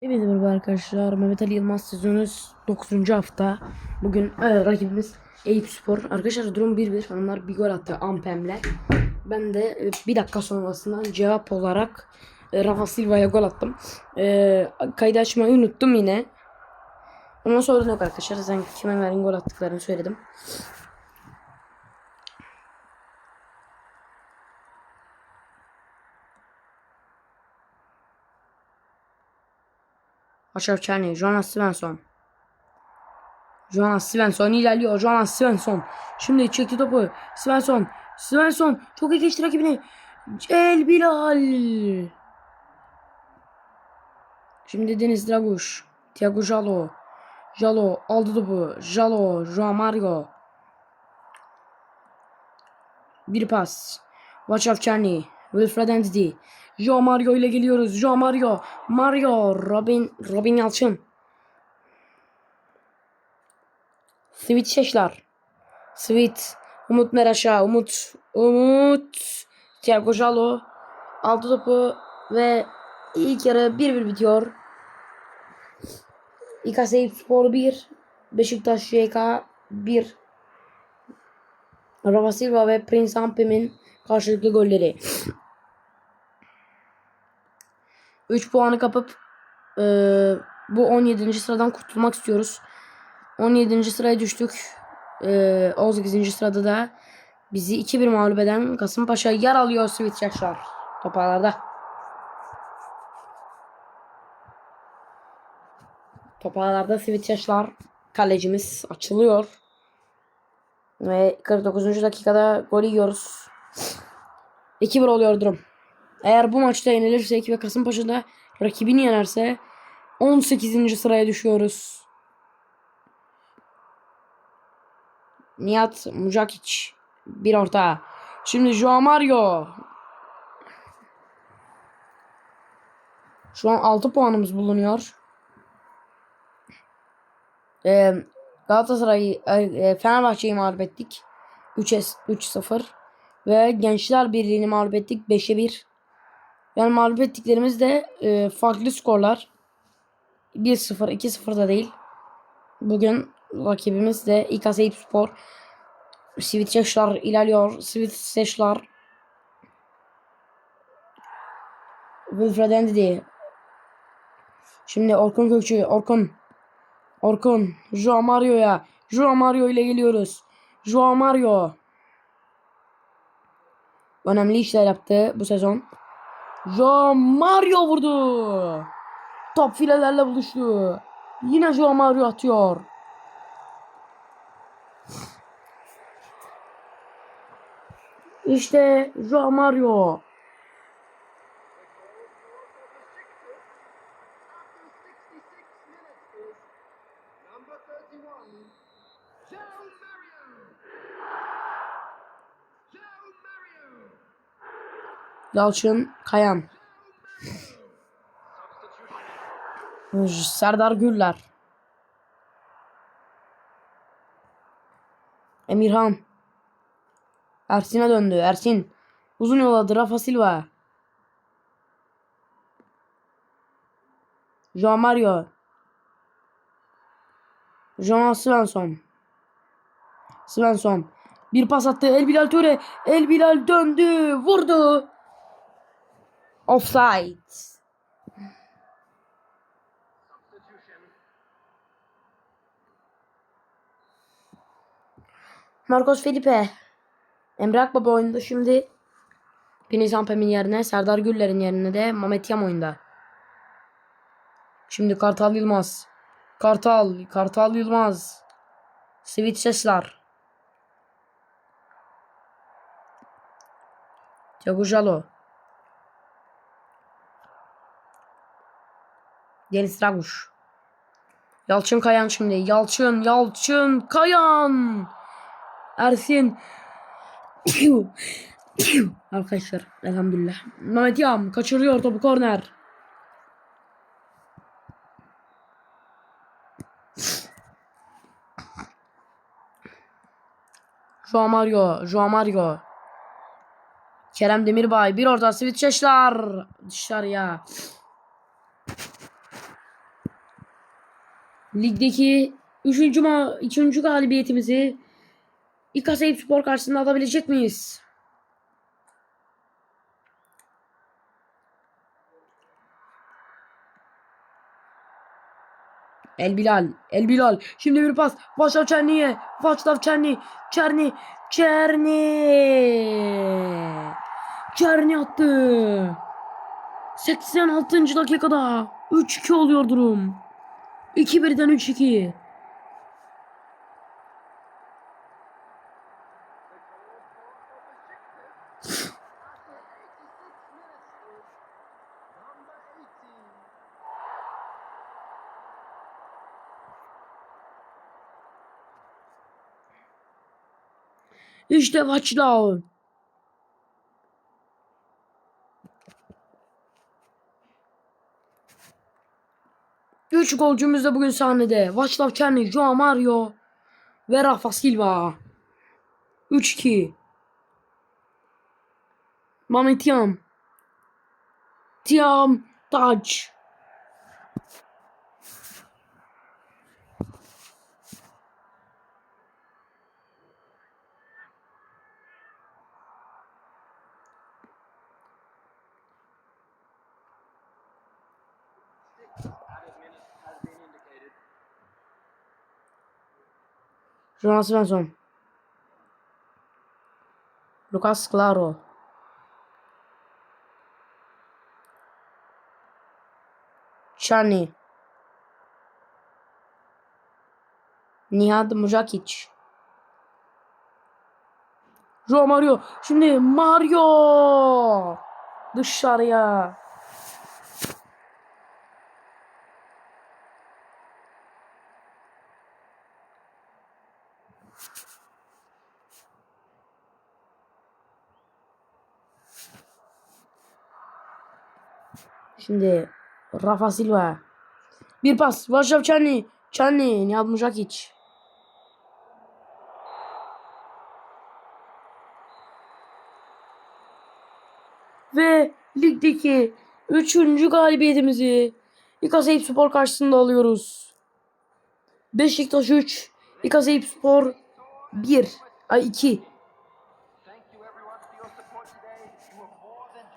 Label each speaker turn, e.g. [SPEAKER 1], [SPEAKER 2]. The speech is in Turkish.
[SPEAKER 1] Hepinize merhaba arkadaşlar. Mehmet Ali Yılmaz sezonu 9. hafta. Bugün e, rakibimiz Eyüp Spor. Arkadaşlar durum 1-1. Onlar bir gol attı Ampem'le. Ben de e, bir dakika sonrasından cevap olarak e, Rafa Silva'ya gol attım. E, kaydı açmayı unuttum yine. Ondan sonra yok arkadaşlar. Zaten kime verin gol attıklarını söyledim. Aşağı Çerni, Jonas Svensson. Jonas Svensson ilerliyor. Jonas Svensson. Şimdi çekti topu. Svensson. Svensson çok iyi geçti rakibini. El Bilal. Şimdi Deniz Draguş. Thiago Jalo. Jalo aldı topu. Jalo. Joao Mario. Bir pas. Vaclav Çerni. Wilfred Ndidi. Joao Mario ile geliyoruz. Joao Mario. Mario. Robin. Robin Yalçın. Sweet Şeşler. Sweet. Umut Meraş'a. Umut. Umut. Thiago Jalo. Aldı topu ve ilk yarı 1-1 bitiyor. İKS Spor 1. Beşiktaş JK 1. Rafa Silva ve Prince Ampem'in karşılıklı golleri. 3 puanı kapıp e, bu 17. sıradan kurtulmak istiyoruz. 17. sıraya düştük. E, 18. sırada da bizi 2-1 mağlup eden Kasımpaşa yer alıyor Sivit Yaşar toparlarda. Toparlarda Sivit Yaşar kalecimiz açılıyor. Ve 49. dakikada gol yiyoruz. 2-1 oluyor durum. Eğer bu maçta yenilirsek ve Kasımpaşa'da rakibini yenerse 18. sıraya düşüyoruz. Nihat Mucakic bir orta. Şimdi Joao Mario. Şu an 6 puanımız bulunuyor. Ee, Galatasaray'ı e, Fenerbahçe'yi mağlup ettik. 3-0 ve Gençler Birliği'ni mağlup ettik 5'e 1. Yani mağlup ettiklerimiz de e, farklı skorlar. 1-0, 2-0 da değil. Bugün rakibimiz de İKS Eyüp Spor. Sivitseşler ilerliyor. Sivitseşler. Wilfred Ndidi. Şimdi Orkun Kökçü. Orkun. Orkun. Joao Mario'ya. Joao Mario ile geliyoruz. Joao Mario. Önemli işler yaptı bu sezon. Joao Mario vurdu. Top filelerle buluştu. Yine Joao Mario atıyor. İşte Joao Mario. Yalçın Kayan. Serdar Güller. Emirhan. Ersin'e döndü. Ersin. Uzun yolladı. Rafa Silva. Joao Mario. Joao Svensson. Svensson. Bir pas attı. El Bilal Töre. El Bilal döndü. Vurdu. Offside. Marcos Felipe. Emre Akbaba oyunda şimdi. Deniz Ampem'in yerine Serdar Güller'in yerine de Mehmet Yam oyunda. Şimdi Kartal Yılmaz. Kartal. Kartal Yılmaz. Sivit Sesler. Thiago Jalo. Deniz Draguş. Yalçın Kayan şimdi. Yalçın, Yalçın Kayan. Ersin. Piu. Piu. Arkadaşlar elhamdülillah. Mehmet Yam kaçırıyor topu korner. Joao Mario. Joao Mario. Kerem Demirbay. Bir orta switch. Dışarıya. Ligdeki 3. ma 3. galibiyetimizi İKA Spor karşısında alabilecek miyiz? El Bilal, El Bilal. Şimdi bir pas. Václav Çerni'ye. Václav Çerni. Çerni. Çerni. Çerni attı. 86. dakikada 3-2 oluyor durum. 2 birden 3 2. İşte watch down. 3 golcümüz de bugün sahnede. Václav Çerni, Joao Mario ve Rafa Silva. 3-2. Mame Tiam. Tiam Taç. Jonas Svensson. Lucas Claro. Çani. Nihat Mujakic. Joao Mario. Şimdi Mario. Dışarıya. Şimdi Rafa Silva. Bir pas. Václav Çerni. Çerni. Nihat Mujakic. Ve ligdeki 3. galibiyetimizi İkaseyip Spor karşısında alıyoruz. Beşiktaş 3, İkaseyip Spor 1, ay 2.